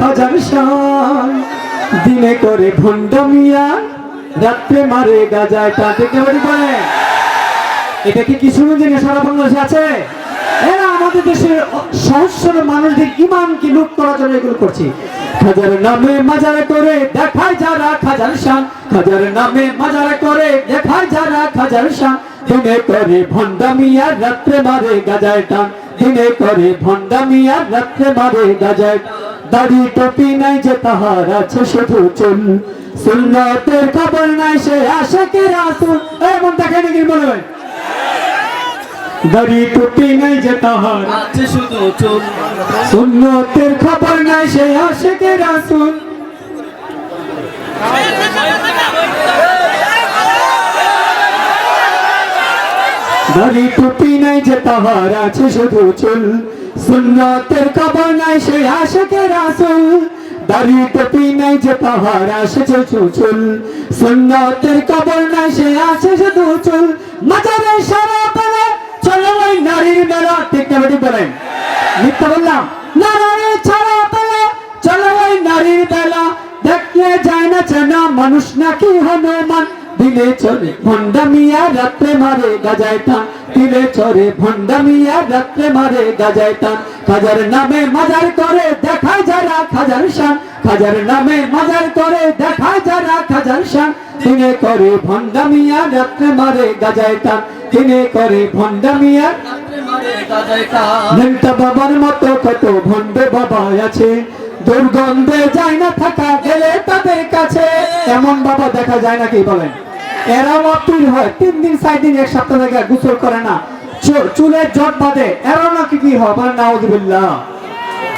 খাজার শান। দিনে করে ভণ্ডমিয়া রাত্রে মারে গাজায় টানতে। কেমন করে? এটা কি কিছু দিনে সারা বাংলাদেশে আছে? এরা আমাদের দেশের সহস্র মানুষদের ইমানকে লুট করার জন্য এগুলো করছে। খাজার নামে মাজারে করে দেখায় যারা খাজার শান। খাজার নামে মাজারে করে দেখায় যারা খাজার শান। দিনে করে ভণ্ডামিয়া রাত্রে মারে গাজায় টান। দিনে করে ভণ্ডামিয়া রাত্রে মারে গাজায় দাড়ি টপি নাই যে তাহার আছে শুধু চুল। সুন্নতের খবর নাই সে আশাকে রাসুল এমন দেখে নাকি বলবেন দাড়ি টুপি নাই যে তাহার আছে শুধু চুল। সুন্নতের খবর নাই সে আশেকে রাসুল দাড়ি টুপি নাই যে তাহার আছে শুধু চুল। সুন্নতের খবর নাই সে আশেকে রাসুল। দাড়ি টুপি নাই যে তাহার আছে শুধু চুল সুন্নতের খবর নাই সে আছে শুধু চুল মাজারে সারা পেলে চলো ওই নারীর মেলা। ঠিক না বেটি বলেন? মিথ্যা বললাম? নারী ছাড়া পেলে চলো ওই নারীর বেলা দেখলে যায় না চেনা মানুষ নাকি হনুমান। দিনে চলে ভণ্ডামিয়া রাত্রে মারে গাজায় টান। দিনে চরে ভণ্ডামিয়া রাত্রে মারে গাজায় টান। খাজার নামে মাজার করে দেখায় যারা খাজার শান। খাজার নামে মাজার করে দেখায় যারা খাজার শান। দিনে করে ভণ্ডামিয়া রাত্রে মারে গাজায় টান। দিনে করে গাজায় টান। নেংটা বাবার মতো কত ভণ্ড বাবা আছে। দুর্গন্ধে যায় না থাকা গেলে তাদের কাছে। এমন বাবা দেখা যায় নাকি বলেন? এরাও অপ্রিল হয়। তিন দিন চার দিন এক সপ্তাহ থেকে গোসল করে না। চু- চুলের জট বাঁধে। এরাও নাকি কি বলেন নাউজুবিল্লাহ।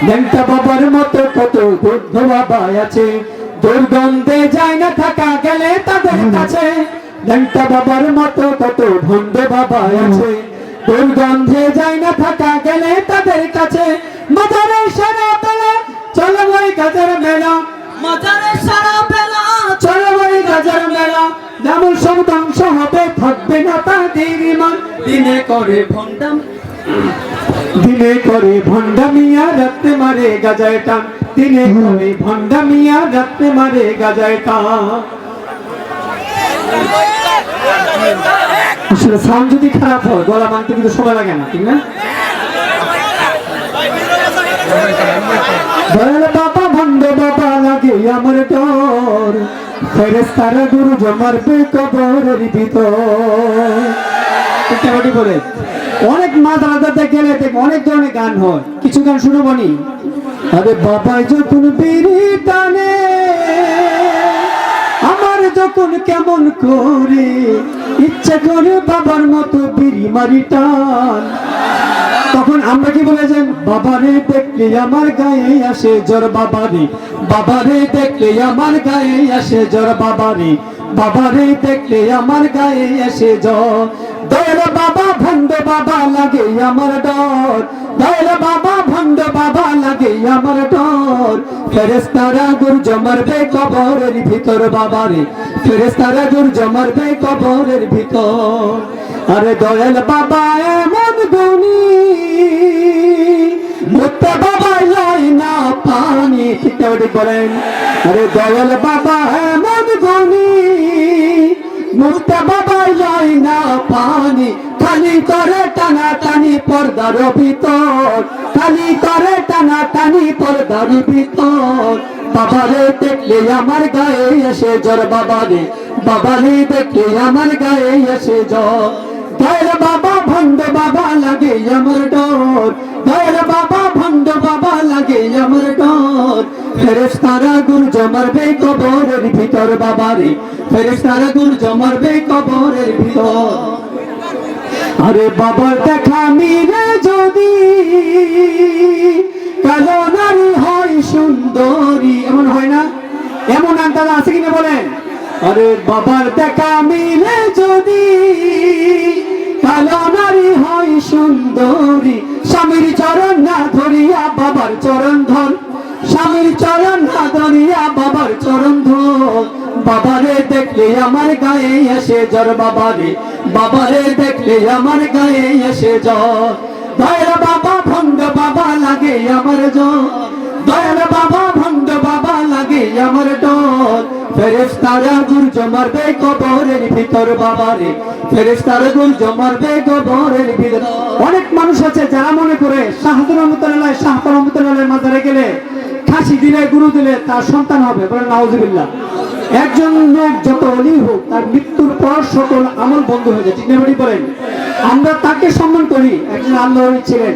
নেংটা বাবার মতো কত বুদ্ধ বাবা আছে। দুর্গন্ধে যায় না থাকা গেলে তাদের কাছে। নেংটা বাবার মতো কত ভণ্ড বাবা আছে। দুর্গন্ধে যায় না থাকা গেলে তাদের কাছে। মাজারে সারা পেলে চলো ওই গাজার মেলা। মাজারে সারা ধ্বংস হবে, থাকবে না তাদের ইমান দিনে করে ভণ্ডাম। দিনে করে ভণ্ডামিয়া রাত্রে মারে গাজায় টান। দিনে করে ভণ্ডামিয়া রাত্রে মারে গাজায় টান। আসলে সাউন্ড যদি খারাপ হয়, গলা মানতে কিন্তু সময় লাগে না, ঠিক না? আমার ডর। ফেরেস্তারা গুরু জমার কবরের ভিতর বলে। অনেক গেলে অনেক ধরনের গান হয়। কিছু গান শুনব নি? আরে বাবা যখন বিড়ি টানে, আমার যখন কেমন করে, ইচ্ছে করে বাবার মতো বিড়ি মারি টান। তখন আমরা কি বলেছেন বাবারে দেখলে আমার গায়ে আসে জ্বর বাবারে। বাবারে দেখলে আমার গায়ে আসে জ্বর বাবারে। বাবারে দেখলে আমার গায়ে আসে জ্বর। দয়াল বাবা, ভণ্ড বাবা লাগে আমার ডর। দয়াল বাবা, ভণ্ড বাবা লাগে আমার ডর। ফেরেস্তারা গুর জমারবে কবরের ভিতর বাবারে। ফেরেস্তারা গুর জমারবে কবরের ভিতর। আরে দয়াল বাবা, এমন গুণী মুত্তে বাবা লাই না পানি, ঠিক বলেন। আরে দয়াল বাবা এমন গুণী মুক্তা বাবা লাই না পানি, খালি করে টানা টানি পর্দার ভিতর। খালি করে টানা টানি পর্দার ভিতর। বাবারে দেখলে আমার গায়ে এসে জ্বর, বাবারে। বাবারে দেখলে আমার গায়ে এসে জ্বর। দয়াল বাবা, ভণ্ড বাবা, লাগে আমার ডর। দয়াল বাবা, ভণ্ড বাবা, লাগে আমার ডর। ফেরেস্তারা গুর জমারবে কবরের ভিতর বাবারে। ফেরেস্তারা গুর জমারবে কবরের ভিতর। আরে বাবার দেখা মিলে যদি। কালো নারী হয় সুন্দরী। এমন হয় না? এমন আন্দাজ আছে কিনা বলেন? আরে বাবার দেখা মিলে যদি কালো নারী হয় সুন্দরী। স্বামীর চরণ না ধরিয়া বাবার চরণ ধর। স্বামীর চরণ না ধরিয়া বাবার চরণ ধর। বাবারে দেখলে আমার গায়ে এসে জ্বর বাবারে। বাবারে দেখলে আমার গায়ে এসে জ্বর। দয়াল বাবা ভঙ্গ বাবা, লাগে আমার জ্বর। দয়াল বাবা ভঙ্গ আমার ডর ফেরেস্তারা গুর্জ মারবে কবরের ভিতর ফেরেস্তারা গুর্জ মারবে কবরের ভিতর। অনেক মানুষ আছে যারা মনে করে শাহাদুর রহমতুল্লাহ শাহপুর রহমতুল্লাহ মাজারে গেলে খাসি দিলে, গুরু দিলে তার সন্তান হবে। বলে নাউজুবিল্লাহ। একজন লোক যত অলি হোক, তার মৃত্যুর পর সকল আমল বন্ধ হয়ে যায়। ঠিক বলেন? আমরা তাকে সম্মান করি। একজন আল্লাহ ছিলেন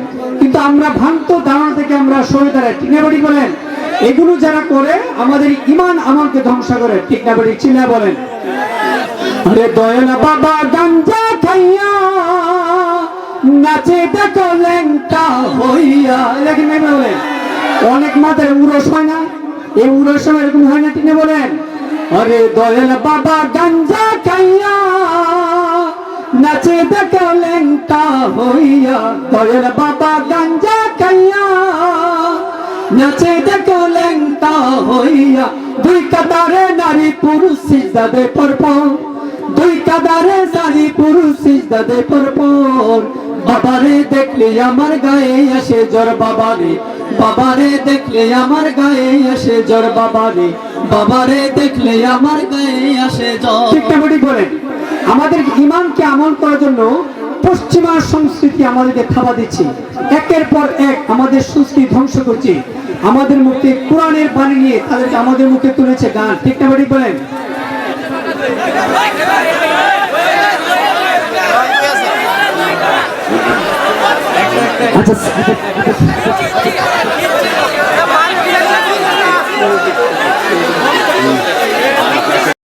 কিন্তু আমরা ভ্রান্ত ধারণা থেকে আমরা সরে দাঁড়াই, ঠিক না বলেন? এগুলো যারা করে, আমাদের ইমান আমলকে ধ্বংস করে, ঠিক না বলেন। আরে বাবা, গাঞ্জা খাইয়া, নাচে দেখো লেংটা হইয়া। লেখেন নাই বলেন? অনেক মাথায় উরস হয় না? এই উরস এরকম হয় না তিনি বলেন? আরে দয়াল বাবা, গাঞ্জা খাইয়া নাচে দেখো লেংটা হইয়া দয়াল বাবা গাঞ্জা খাইয়া। নাচে দেখো লেংটা হইয়া, দুই কাতারে নারী পুরুষ সিজদা দে পরপর। দুই কাদারে নারী পুরুষ সিজদা দে পরপর। বাবারে দেখলে আমার গায়ে আসে জ্বর বাবারে। বাবারে দেখলে আমার গায়ে আসে জ্বর বাবারে। বাবারে দেখলে আমার গায়ে আসে জ্বর। ঠিক বলেন। আমাদের ইমানকে আমল করার জন্য পশ্চিমা সংস্কৃতি আমাদেরকে খাওয়া দিচ্ছে। একের পর এক আমাদের সংস্কৃতি ধ্বংস করছে। আমাদের মুখে কোরআনের বাণী নিয়ে তাদেরকে আমাদের মুখে তুলেছে গান। ঠিক না বাড়ি বলেন? আচ্ছা।